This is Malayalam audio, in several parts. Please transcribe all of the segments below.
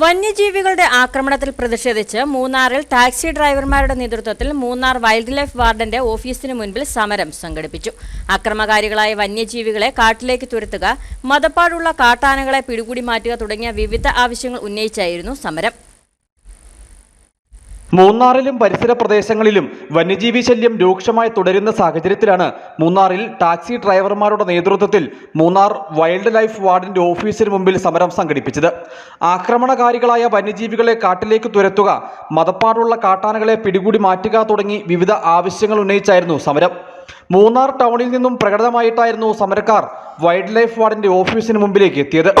വന്യജീവികളുടെ ആക്രമണത്തിൽ പ്രതിഷേധിച്ച് മൂന്നാറിൽ ടാക്സി ഡ്രൈവർമാരുടെ നേതൃത്വത്തിൽ മൂന്നാർ വൈൽഡ് ലൈഫ് വാർഡന്റെ ഓഫീസിന് മുൻപിൽ സമരം സംഘടിപ്പിച്ചു. അക്രമകാരികളായ വന്യജീവികളെ കാട്ടിലേക്ക് തുരത്തുക മതപ്പാടുള്ള കാട്ടാനകളെ പിടികൂടി മാറ്റുക തുടങ്ങിയ വിവിധ ആവശ്യങ്ങൾ ഉന്നയിച്ചായിരുന്നു സമരം. മൂന്നാറിലും പരിസര പ്രദേശങ്ങളിലും വന്യജീവി ശല്യം രൂക്ഷമായി തുടരുന്ന സാഹചര്യത്തിലാണ് മൂന്നാറിൽ ടാക്സി ഡ്രൈവർമാരുടെ നേതൃത്വത്തിൽ മൂന്നാർ വൈൽഡ് ലൈഫ് വാർഡിന്റെ ഓഫീസിന് മുമ്പിൽ സമരം സംഘടിപ്പിച്ചത്. ആക്രമണകാരികളായ വന്യജീവികളെ കാട്ടിലേക്ക് തുരത്തുക മതപ്പാടുള്ള കാട്ടാനകളെ പിടികൂടി മാറ്റുക തുടങ്ങി വിവിധ ആവശ്യങ്ങൾ ഉന്നയിച്ചായിരുന്നു സമരം. മൂന്നാർ ടൗണിൽ നിന്നും പ്രകടനമായിട്ടായിരുന്നു സമരക്കാർ വൈൽഡ് ലൈഫ് വാർഡിന്റെ ഓഫീസിന് മുമ്പിലേക്ക് എത്തിയത്.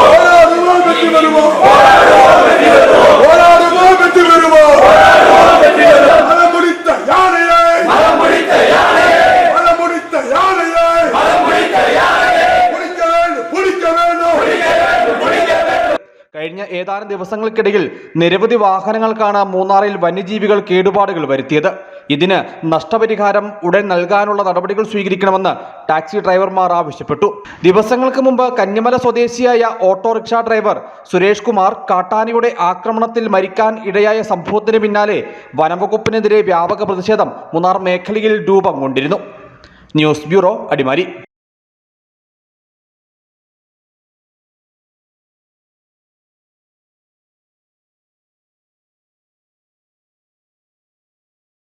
കഴിഞ്ഞ ഏതാനും ദിവസങ്ങൾക്കിടയിൽ നിരവധി വാഹനങ്ങൾക്കാണ് മൂന്നാറിൽ വന്യജീവികൾ കേടുപാടുകൾ വരുത്തിയത്. ഇതിന് നഷ്ടപരിഹാരം ഉടൻ നൽകാനുള്ള നടപടികൾ സ്വീകരിക്കണമെന്ന് ടാക്സി ഡ്രൈവർമാർ ആവശ്യപ്പെട്ടു. ദിവസങ്ങൾക്ക് മുമ്പ് കന്യമല സ്വദേശിയായ ഓട്ടോറിക്ഷ ഡ്രൈവർ സുരേഷ് കുമാർ കാട്ടാനയുടെ ആക്രമണത്തിൽ മരിക്കാൻ ഇടയായ സംഭവത്തിന് പിന്നാലെ വനംവകുപ്പിനെതിരെ വ്യാപക പ്രതിഷേധം മൂന്നാർ മേഖലയിൽ രൂപം കൊണ്ടിരുന്നു. News bureau Adimali.